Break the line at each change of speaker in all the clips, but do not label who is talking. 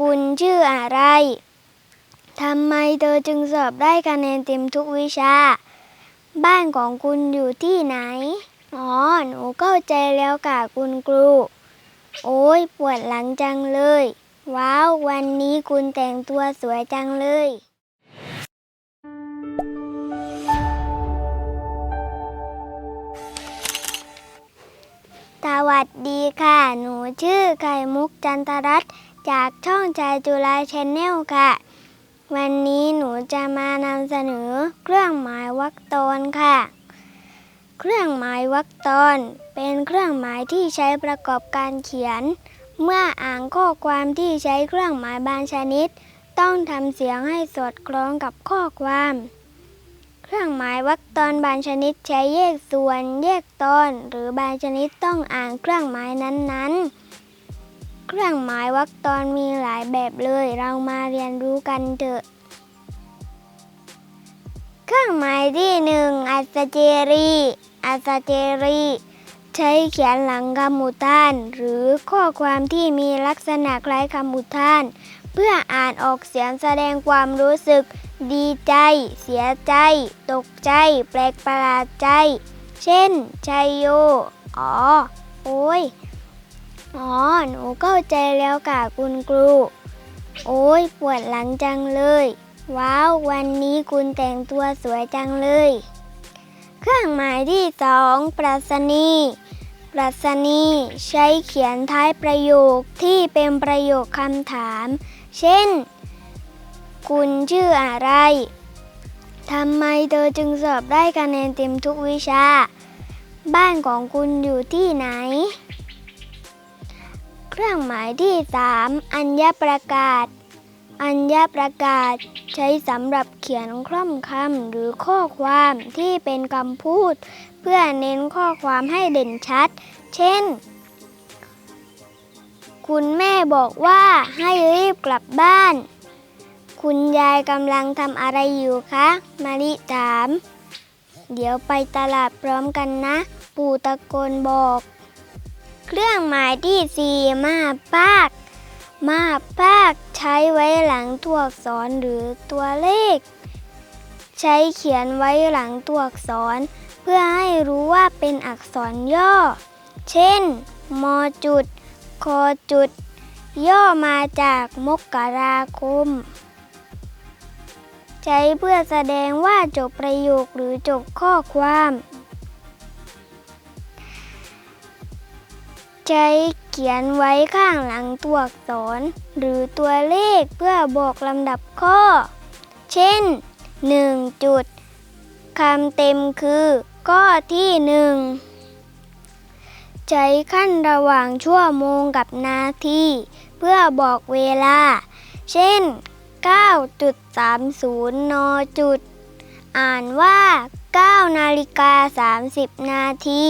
คุณชื่ออะไร ทำไมเธอจึงสอบได้คะแนนเต็มทุกวิชา บ้านของคุณอยู่ที่ไหน อ๋อ หนูเข้าใจแล้วค่ะคุณครู โอ้ยปวดหลังจังเลย ว้าว วันนี้คุณแต่งตัวสวยจังเลยสวัสดีค่ะ หนูชื่อไข่มุกจันทรัตน์ จากช่องชายจุฬาชแนลค่ะ วันนี้หนูจะมานำเสนอเครื่องหมายวรรคตอนค่ะ เครื่องหมายวรรคตอนเป็นเครื่องหมายที่ใช้ประกอบการเขียน เมื่ออ่านข้อความที่ใช้เครื่องหมายบางชนิด ต้องทำเสียงให้สอดคล้องกับข้อความ เครื่องหมายวรรคตอนบางชนิดใช้แยกส่วนแยกตอน หรือบางชนิดต้องอ่านเครื่องหมายนั้นๆ เครื่องหมายวรรคตอนมีหลายแบบเลย เรามาเรียนรู้กันเถอะ เครื่องหมายที่หนึ่งอัสเจรีอัสเจรีใช้เขียนหลังคำอุทาน หรือข้อความที่มีลักษณะคล้ายคำอุทาน เพื่ออ่านออกเสียงแสดงความรู้สึก ดีใจ เสียใจ ตกใจ แปลกประหลาดใจ เช่นชัยโย อ๋อ โอ้ย อ๋อ หนูเข้าใจแล้วค่ะคุณครู โอ้ยปวดหลังจังเลย ว้าว วันนี้คุณแต่งตัวสวยจังเลย เครื่องหมายที่สองปรัชนีปรัชนีใช้เขียนท้ายประโยคที่เป็นประโยคคำถาม เช่น คุณชื่ออะไรทำไมเธอจึงสอบได้คะแนนเต็มทุกวิชา บ้านของคุณอยู่ที่ไหน เครื่องหมายที่ 3 อัญญประกาศ อัญญประกาศ ใช้สำหรับเขียนคล่อมคำหรือข้อความที่เป็นคำพูด เพื่อเน้นข้อความให้เด่นชัด เช่น คุณแม่บอกว่าให้รีบกลับบ้าน คุณยายกำลังทำอะไรอยู่คะ มาริถาม เดี๋ยวไปตลาดพร้อมกันนะ ปู่ตะโกนบอก เครื่องหมายที่สี่มาปากมาปากใช้ไว้หลังตัวอักษรหรือตัวเลข ใช้เขียนไว้หลังตัวอักษร เพื่อให้รู้ว่าเป็นอักษรย่อ เช่น มจุด คจุด ย่อมาจากมกราคม ใช้เพื่อแสดงว่าจบประโยคหรือจบข้อความ ใช้เขียนไว้ข้างหลังตัวอักษร หรือตัวเลขเพื่อบอกลำดับข้อ เช่น 1 จุดคำเต็มคือข้อที่ 1 ใช้ขั้นระหว่างชั่วโมงกับนาที เพื่อบอกเวลา เช่น 9.30 น จุด อ่านว่า 9 นาฬิกา 30 นาที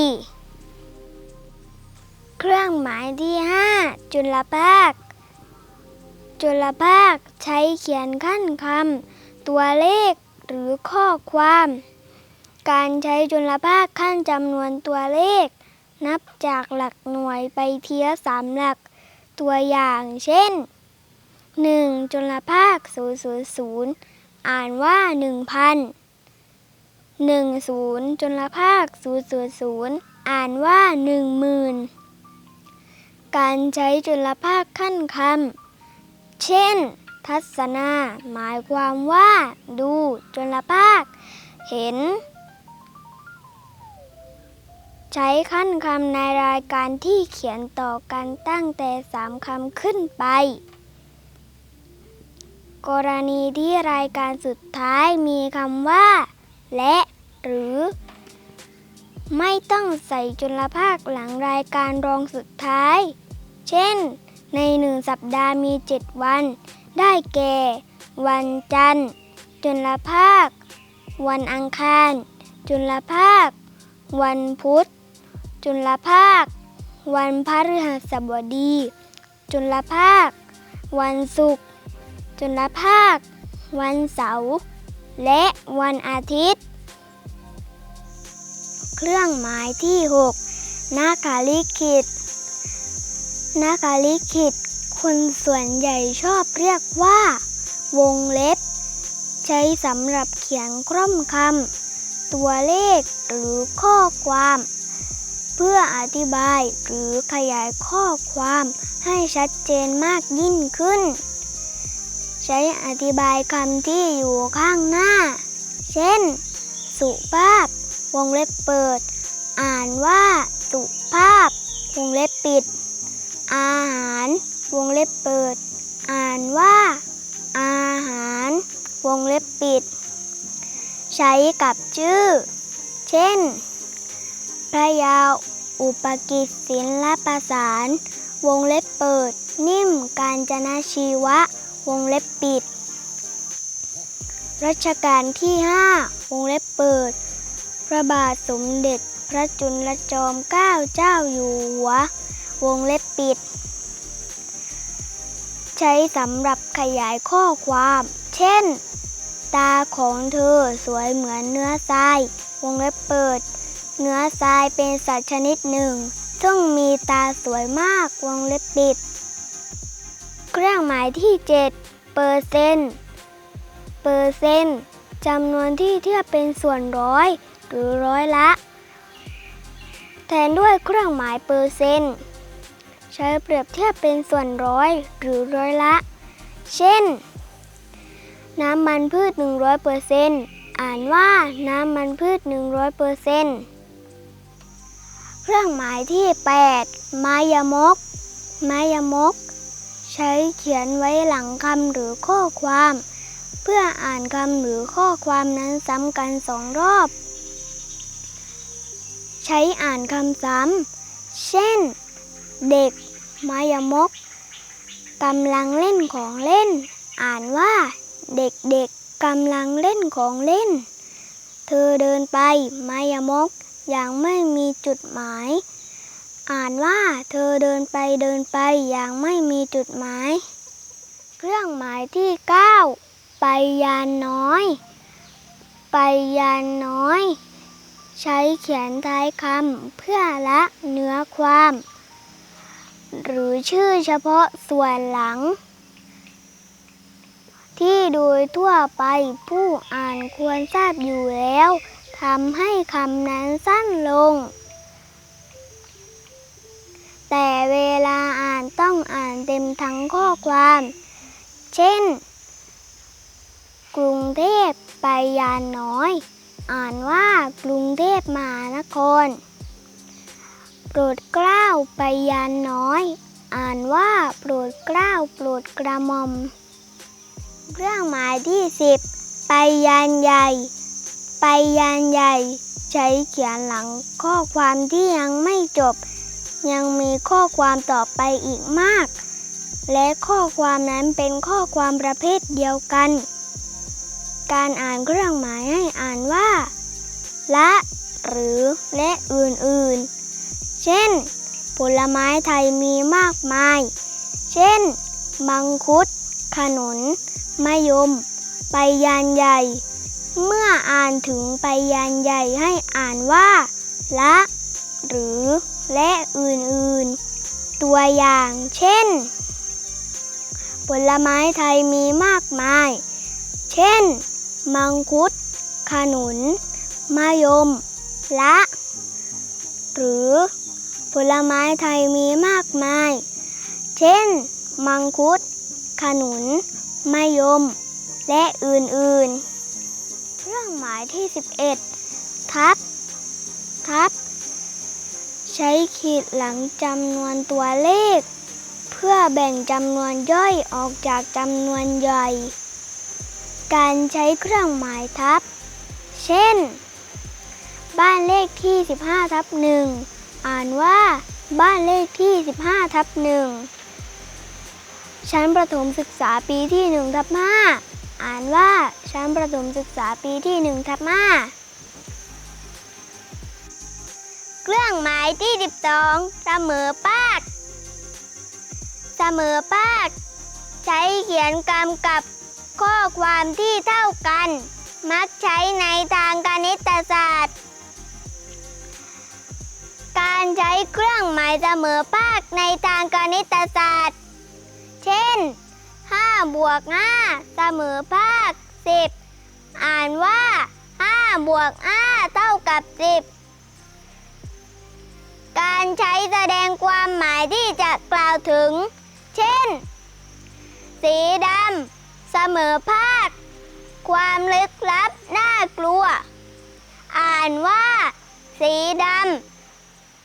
เครื่องหมายที่ 5 จุลภาค จุลภาคใช้เขียนขั้นคำตัวเลขหรือข้อความ การใช้จุลภาคขั้นจำนวนตัวเลข นับจากหลักหน่วยไปเทีละสามหลัก ตัวอย่างเช่น 1. จุลภาค 000 อ่านว่า 1,000 10จุลภาค000 อ่านว่า 10,000 การใช้จุลภาคขั้นคำ เช่น ทัศนา หมายความว่า ดูจุลภาค เห็น ใช้ขั้นคำในรายการที่เขียนต่อกันตั้งแต่สามคำขึ้นไป กรณีที่รายการสุดท้ายมีคำว่า และหรือไม่ต้องใส่จุลภาคหลังรายการรองสุดท้าย ช่น ในหนึ่งสัปดาห์มี 7 วัน ได้แก่ วันจันทร์จุลภาค วันอังคาร จุลภาค วันพุธ จุลภาค วันพฤหัสบดี จุลภาค วันศุกร์จุลภาค วันเสาร์และวันอาทิตย์ เครื่องหมายที่ 6 นาคาลิขิต นาคาลิขิตคคนส่วนใหญ่ชอบเรียกว่า วงเล็บ ใช้สำหรับเขียนคร่อมคำตัวเลขหรือข้อความ เพื่ออธิบายหรือขยายข้อความให้ชัดเจนมากยิ่งขึ้น ใช้อธิบายคำที่อยู่ข้างหน้า เช่น สุภาพ วงเล็บเปิด อ่านว่า สุภาพ วงเล็บปิด อาหาร วงเล็บเปิด อ่านว่า อาหาร วงเล็บปิด ใช้กับชื่อ เช่น พระยาอุปกิจศิลประสานวงเล็บเปิด นิ่มการจนาชีวะ วงเล็บปิด รัชกาลที่ 5 วงเล็บเปิด พระบาทสมเด็จพระจุลจอมเกล้าเจ้าอยู่หัว วงเล็บ ปิด ใช้สำหรับขยายข้อความ เช่น ตาของเธอสวยเหมือนเนื้อทรายวงเล็บเปิด เนื้อทรายเป็นสัตว์ชนิดหนึ่ง ซึ่งมีตาสวยมากวงเล็บปิด เครื่องหมายที่ 7 เปอร์เซนต์เปอร์เซนต์จำนวนที่เทียบเป็นส่วนร้อย หรือร้อยละ แทนด้วยเครื่องหมายเปอร์เซนต์ ใช้เปรียบเทียบเป็นส่วนร้อยหรือร้อยละ เช่น น้ำมันพืช 100%อ่านว่าน้ำมันพืช 100%เครื่องหมายที่8มายมกมายมก ใช้เขียนไว้หลังคำหรือข้อความ เพื่ออ่านคำหรือข้อความนั้นซ้ำกันสองรอบ ใช้อ่านคำซ้ำ เช่น เด็ก มายมกกำลังเล่นของเล่น อ่านว่า เด็กๆกำลังเล่นของเล่น เธอเดินไป มายมกอย่างไม่มีจุดหมาย อ่านว่า เธอเดินไปเดินไปอย่างไม่มีจุดหมาย เครื่องหมายที่ 9 ไปยานน้อย ไปยานน้อย ใช้เขียนท้ายคำเพื่อละเนื้อความ หรือชื่อเฉพาะส่วนหลัง ที่โดยทั่วไปผู้อ่านควรทราบอยู่แล้วทำให้คำนั้นสั้นลง แต่เวลาอ่านต้องอ่านเต็มทั้งข้อความ เช่น กรุงเทพไปยานน้อย อ่านว่ากรุงเทพมหานคร โปรดเกล้าไปยานน้อย อ่านว่าโปรดเกล้าโปรดกระหม่อม เรื่องหมายที่10ไปยานใหญ่ ไปยานใหญ่ ใช้เขียนหลังข้อความที่ยังไม่จบ ยังมีข้อความต่อไปอีกมาก และข้อความนั้นเป็นข้อความประเภทเดียวกัน การอ่านเครื่องหมายให้อ่านว่า ละ หรือและอื่นๆ เช่น ผลไม้ไทยมีมากมาย เช่น มังคุด ขนุนมะยม ไปยานใหญ่ เมื่ออ่านถึงไปยานใหญ่ให้อ่านว่า ละ หรือและอื่นๆ ตัวอย่างเช่น ผลไม้ไทยมีมากมาย เช่น มังคุด ขนุนมะยม ละ หรือ ผลไม้ไทยมีมากมาย เช่น มังคุด ขนุน มะยม และอื่นๆเครื่องหมายที่ 11 ทับ ทับ ใช้ขีดหลังจำนวนตัวเลข เพื่อแบ่งจำนวนย่อยออกจากจำนวนใหญ่ การใช้เครื่องหมายทับ เช่น บ้านเลขที่ 15ทับหนึ่ง อ่านว่า บ้านเลขที่ 15 ทับหนึ่งชั้นประถมศึกษาปีที่1ทับ5อ่านว่า ชั้นประถมศึกษาปีที่1ทับ5เครื่องหมายที่ 12 เสมอปากเสมอปากใช้เขียนกำกับข้อความที่เท่ากัน มักใช้ในทางคณิตศาสตร์ การใช้เครื่องหมายเสมอภาคในทางคณิตศาสตร์ เช่น 5 บวก 5 เสมอภาค 10 อ่านว่า 5 บวก 5 เท่ากับ 10 การใช้แสดงความหมายที่จะกล่าวถึง เช่น สีดำเสมอภาค ความลึกลับน่ากลัว อ่านว่า สีดำ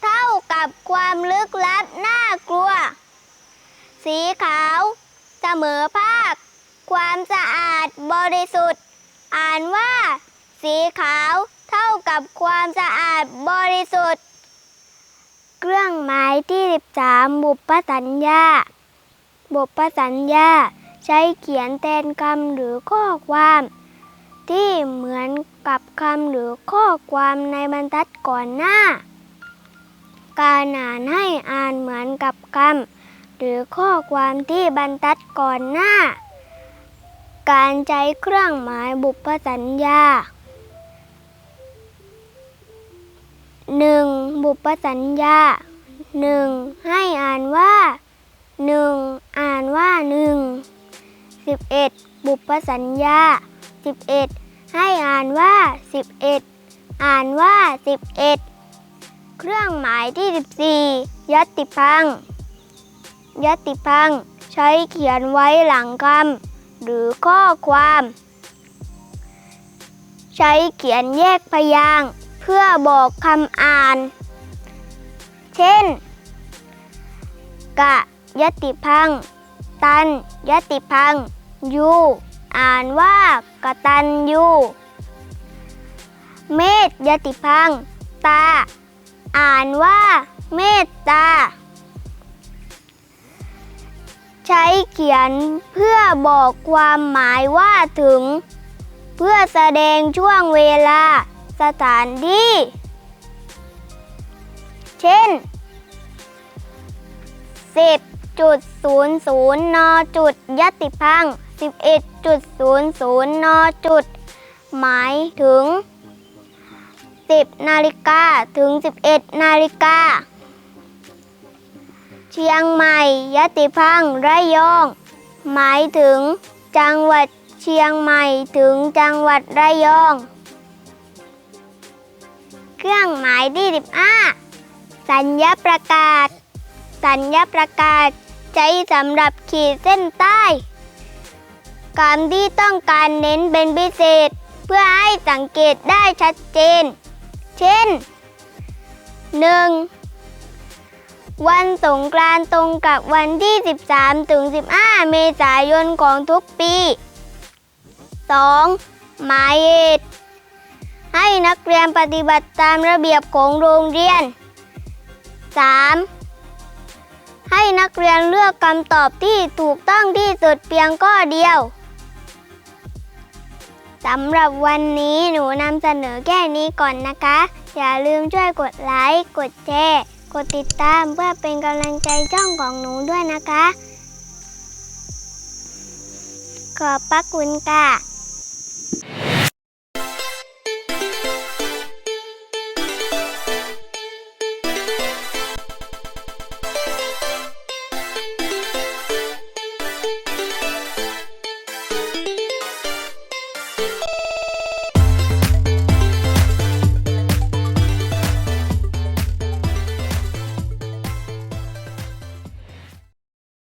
เท่ากับความลึกลับน่ากลัว สีขาวเสมอภาค ความสะอาดบริสุทธิ์ อ่านว่า สีขาวเท่ากับความสะอาดบริสุทธิ์ เครื่องหมายที่ 13 บุพสัญญา บุพสัญญา ใช้เขียนแทนคำหรือข้อความ ที่เหมือนกับคำหรือข้อความในบรรทัดก่อนหน้า การอ่านให้อ่านเหมือนกับคำหรือข้อความที่บรรทัดก่อนหน้า การใช้เครื่องหมายบุพสัญญา 1. บุพสัญญา 1. ให้อ่านว่า 1. อ่านว่า 1 11. บุพสัญญา 11 ให้อ่านว่า 11 อ่านว่า 11 เครื่องหมายที่ 14 ยัตติพัง ยัตติพัง ใช้เขียนไว้หลังคำหรือข้อความ ใช้เขียนแยกพยางค์เพื่อบอกคำอ่าน เช่น กะยตติพัง ตันยตติพัง ยู อ่านว่ากตันยู เมตยติพัง ตา อ่านว่าเมตตา ใช้เขียนเพื่อบอกความหมายว่าถึง เพื่อแสดงช่วงเวลาสถานที่ เช่น 10.00 น จุดยติพังค์11.00 น จุด หมายถึง 10 นาฬิกาถึง 11 นาฬิกา เชียงใหม่ ยะติพังระยอง หมายถึงจังหวัดเชียงใหม่ถึงจังหวัดระยอง เครื่องหมายที่15สัญญาประกาศ สัญญาประกาศใช้สำหรับขีดเส้นใต้คำที่ต้องการเน้นเป็นพิเศษ เพื่อให้สังเกตได้ชัดเจน เช่น 1. วันสงกรานต์ตรงกับวันที่ 13 ถึง 15 เมษายนของทุกปี 2. หมายเหตุ ให้นักเรียนปฏิบัติตามระเบียบของโรงเรียน 3. ให้นักเรียนเลือกคำตอบที่ถูกต้องที่สุดเพียงข้อเดียว สำหรับวันนี้หนูนำเสนอแค่นี้ก่อนนะคะ อย่าลืมช่วยกดไลค์ กดแชร์ กดติดตามเพื่อเป็นกำลังใจช่องของหนูด้วยนะคะ ขอบพระคุณค่ะ